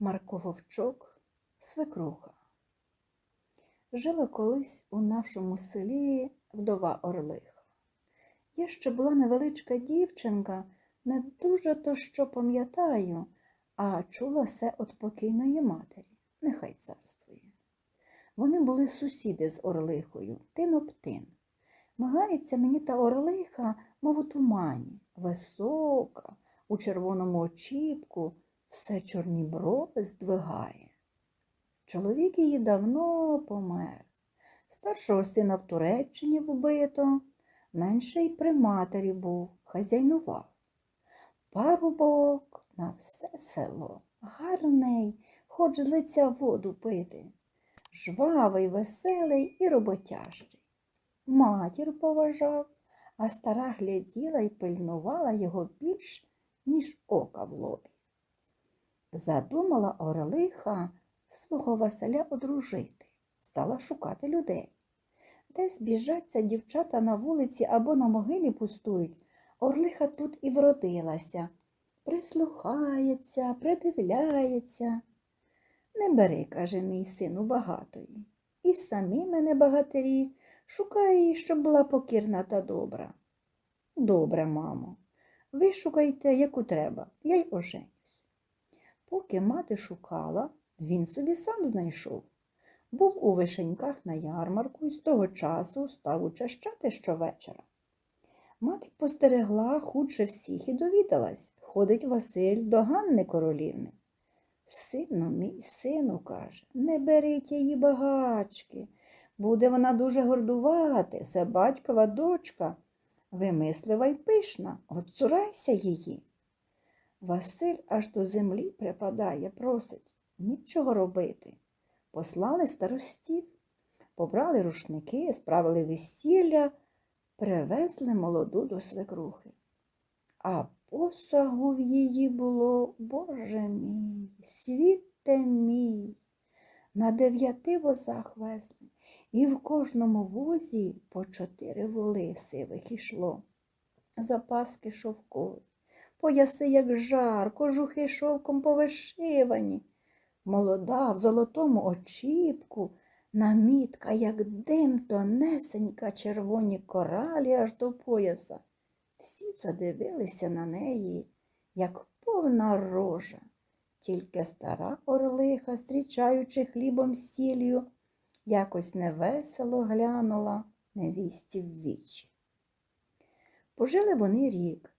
Марко Вовчок, свекруха. Жила колись у нашому селі вдова Орлиха. Я ще була невеличка дівчинка, не дуже то що пам'ятаю, а чула все від покійної матері, нехай царствує. Вони були сусіди з Орлихою, тин об тин. Мигається мені та Орлиха, мов у тумані, висока, у червоному очіпку, все чорні брови здвигає. Чоловік її давно помер. Старшого сина в Туреччині вбито, менший при матері був, хазяйнував. Парубок на все село, гарний, хоч з лиця воду пити, жвавий, веселий і роботящий. Матір поважав, а стара гляділа і пильнувала його більш, ніж ока в лобі. Задумала Орлиха свого Василя одружити, стала шукати людей. Десь біжаться дівчата на вулиці або на могилі пустують, Орлиха тут і вродилася, прислухається, придивляється. Не бери, каже мій сину, багатої. І самі мене багатирі, шукає її, щоб була покірна та добра. Добре, мамо, ви шукайте, яку треба, я й оженюсь. Поки мати шукала, він собі сам знайшов. Був у вишеньках на ярмарку і з того часу став учащати щовечора. Мати постерегла худше всіх і довідалась, ходить Василь до Ганни Королівни. Сину, мій сину, каже, не беріть її багачки. Буде вона дуже гордувати, це батькова дочка, вимислива й пишна, отцурайся її. Василь аж до землі припадає, просить нічого робити. Послали старостів, побрали рушники, справили весілля, привезли молоду до свекрухи. А посагу в її було, Боже мій, світе мій. На дев'яти возах везли, і в кожному возі по чотири воли сивих ішло. Запаски шовкові, пояси, як жар, кожухи шовком повишивані. Молода в золотому очіпку, намітка, як дим, тонесенька, червоні коралі аж до пояса. Всі задивилися на неї, як повна рожа. Тільки стара орлиха, зустрічаючи хлібом сіллю, якось невесело глянула невісті в вічі. Пожили вони рік.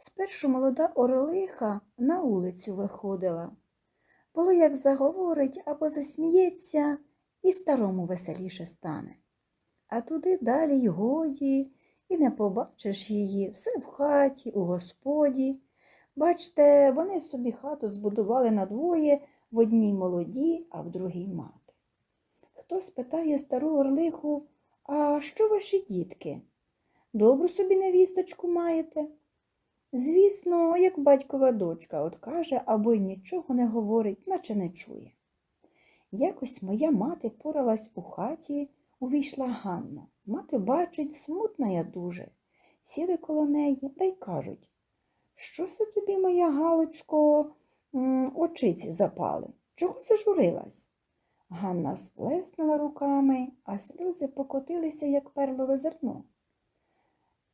Спершу молода орлиха на вулицю виходила. Було, як заговорить або засміється, і старому веселіше стане. А туди далі й годі, і не побачиш її все в хаті, у господі. Бачте, вони собі хату збудували надвоє в одній молоді, а в другій мати. Хто спитає стару орлиху, а що ваші дітки? Добру собі невісточку маєте? Звісно, як батькова дочка от каже, або й нічого не говорить, наче не чує. Якось моя мати поралась у хаті, увійшла Ганна. Мати бачить, смутна я дуже. Сіли коло неї та й кажуть, що це тобі, моя Галочко, очиці запали? Чого зажурилась? Ганна сплеснула руками, а сльози покотилися, як перлове зерно.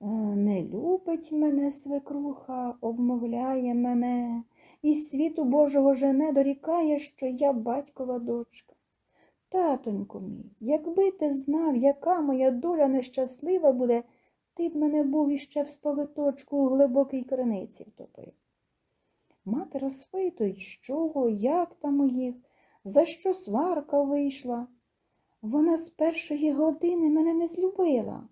«Е, Не любить мене свекруха, обмовляє мене, і світу Божого жене дорікає, що я батькова дочка. Татонько мій, якби ти знав, яка моя доля нещаслива буде, ти б мене був іще в сповиточку у глибокій криниці втопив. Мати розпитують, з чого, як там у їх, за що сварка вийшла. Вона з першої години мене не злюбила.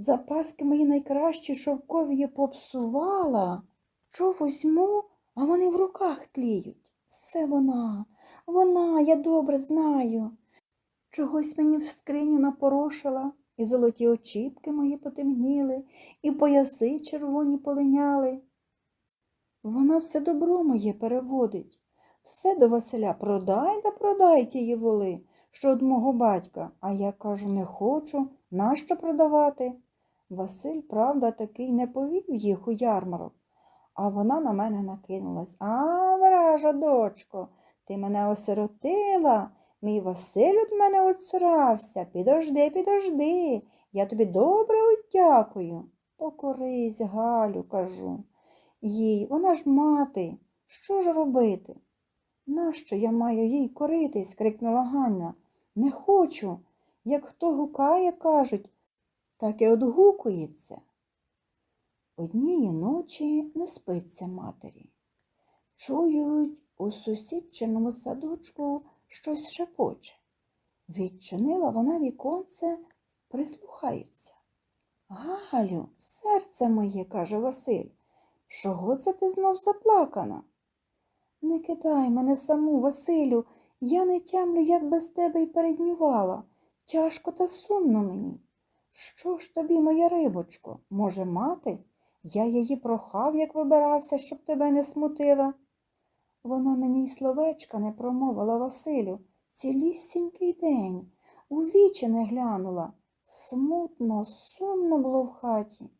Запаски мої найкращі шовкові попсувала. Що возьму, а вони в руках тліють. Все вона, вона, я добре знаю. Чогось мені в скриню напорошила, і золоті очіпки мої потемніли, і пояси червоні полиняли. Вона все добро моє переводить. Все до Василя продай да продай тії воли, що од мого батька. А я кажу, не хочу, нащо продавати? Василь, правда, такий не повів їх у ярмарок, а вона на мене накинулась. А, вража, дочко, Ти мене осиротила, мій Василь від мене оцурався. Підожди, підожди, я тобі добре дякую. Покорись, Галю, кажу. Їй, вона ж мати, що ж робити? Нащо я маю їй коритись? крикнула Ганна. Не хочу. Як хто гукає, кажуть, так і одгукується. Однієї ночі не спиться матері. Чують, у сусідчиному садочку щось шепоче. Відчинила вона віконце, прислухаються. Галю, серце моє, каже Василь, чого це ти знов заплакана? Не кидай мене саму, Василю, я не тямлю, як без тебе й переднювала. Тяжко та сумно мені. Що ж тобі, моя рибочко, може, мати? Я її прохав, як вибирався, щоб тебе не смутила. Вона мені й словечка не промовила Василю, цілісінький день, у вічі не глянула. Смутно, сумно було в хаті.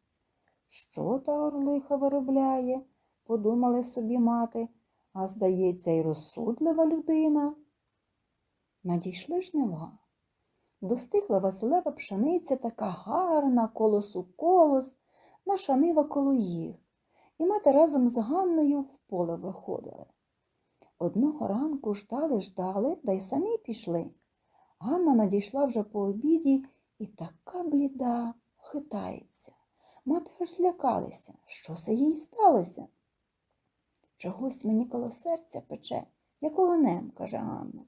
Що та орлиха виробляє, подумали собі мати, а здається, й розсудлива людина. Надійшли жнива. Достигла Василева пшениця така гарна, колосу колос, наша нива коло їх, і мати разом з Ганною в поле виходили. Одного ранку ждали, ждали, да й самі пішли. Ганна надійшла вже по обіді і така бліда, хитається. Мати аж злякалися, що це їй сталося. Чогось мені коло серця пече, як огнем, каже Ганна,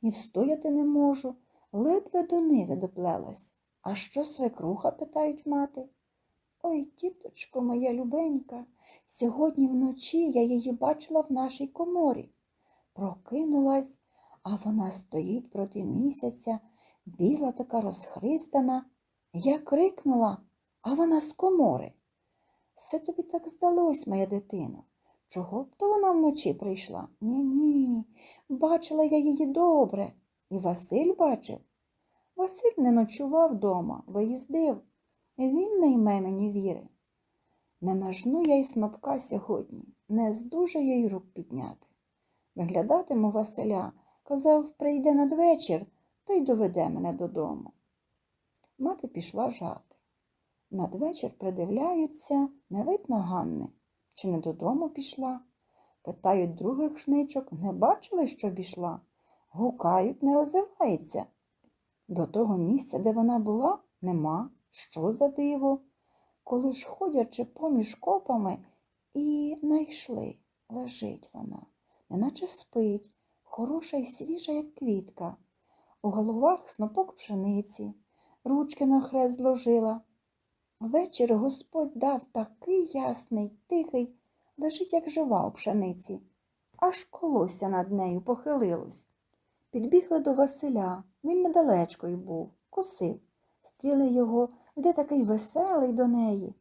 і встояти не можу, ледве до ниви доплелась. А що свекруха? питають мати. Ой, тіточко моя любенька, сьогодні вночі я її бачила в нашій коморі. Прокинулась, а вона стоїть проти місяця, біла така розхристана. Я крикнула, а вона з комори. Все тобі так здалось, моя дитино. Чого б то вона вночі прийшла? Ні, ні, бачила я її добре. І Василь бачив. Василь не ночував дома, виїздив. Він не йме мені віри. Не нажну я й снопка сьогодні, не здужа я й рук підняти. Виглядатиму Василя, казав, прийде надвечір, та й доведе мене додому. Мати пішла жати. Надвечір придивляються, не видно Ганни. Чи не додому пішла? Питають других жничок, не бачили, що пішла? Гукають, не озивається. До того місця, де вона була, нема. Що за диво? Коли ж ходячи поміж копами, і найшли, лежить вона, неначе спить, хороша й свіжа, як квітка. У головах снопок пшениці, ручки на хрест зложила. Вечір Господь дав такий ясний, тихий, лежить, як жива у пшениці, аж колося над нею похилилось. Підбігли до Василя, він недалечко й був, косив. Стріли його, йде такий веселий до неї.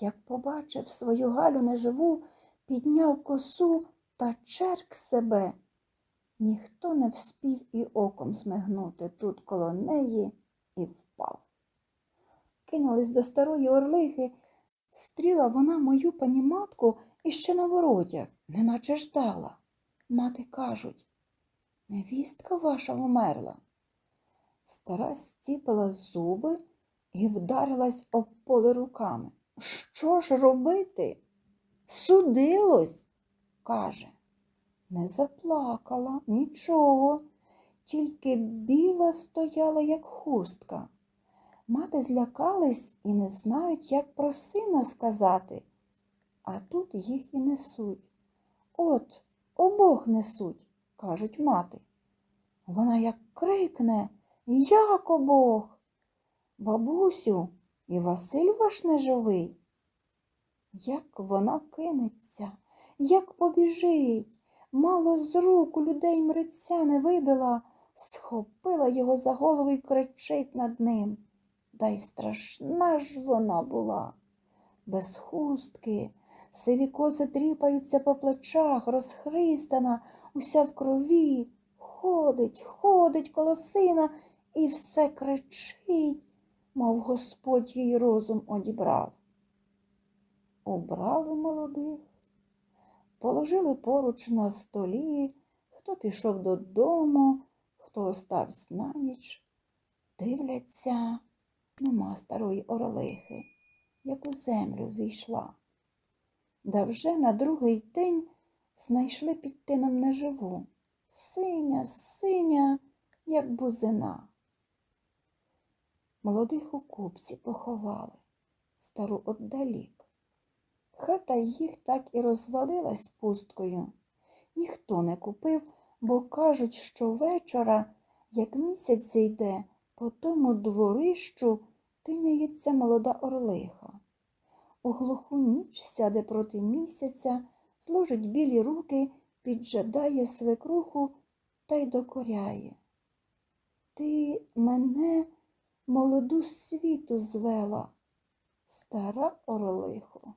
Як побачив свою Галю неживу, підняв косу та черк себе. Ніхто не вспів і оком смигнути тут коло неї і впав. Кинулись до старої орлихи, стріла вона мою паніматку іще на воротях, неначе ждала. Мати кажуть, невістка ваша вмерла. Стара стіпила зуби і вдарилась об поле руками. Що ж робити? Судилось, каже. Не заплакала нічого, тільки біла стояла, як хустка. Мати злякались і не знають, як про сина сказати, а тут їх і несуть. От, обох несуть, кажуть мати. Вона як крикне, як обох? Бабусю, і Василь ваш неживий. Як вона кинеться, як побіжить, мало з рук у людей мриця не вибила, схопила його за голову і кричить над ним. Та й страшна ж вона була. Без хустки, сиві коси тріпаються по плечах, розхристана, уся в крові, ходить, ходить коло сина і все кричить, мов Господь їй розум одібрав. Убрали молодих, положили поруч на столі, Хто пішов додому, хто остався на ніч, дивляться, нема старої орлихи, як у землю війшла. Да вже на другий день знайшли під тином неживу, синя, синя, як бузина. Молодих у купці поховали, стару отдалік. Хата їх так і розвалилась пусткою. Ніхто не купив, бо кажуть, що вечора, як місяць зійде, по тому дворищу тиняється молода орлиха. У глуху ніч сяде проти місяця, зложить білі руки, піджадає свекруху та й докоряє. Ти мене молоду світу звела, стара орлихо.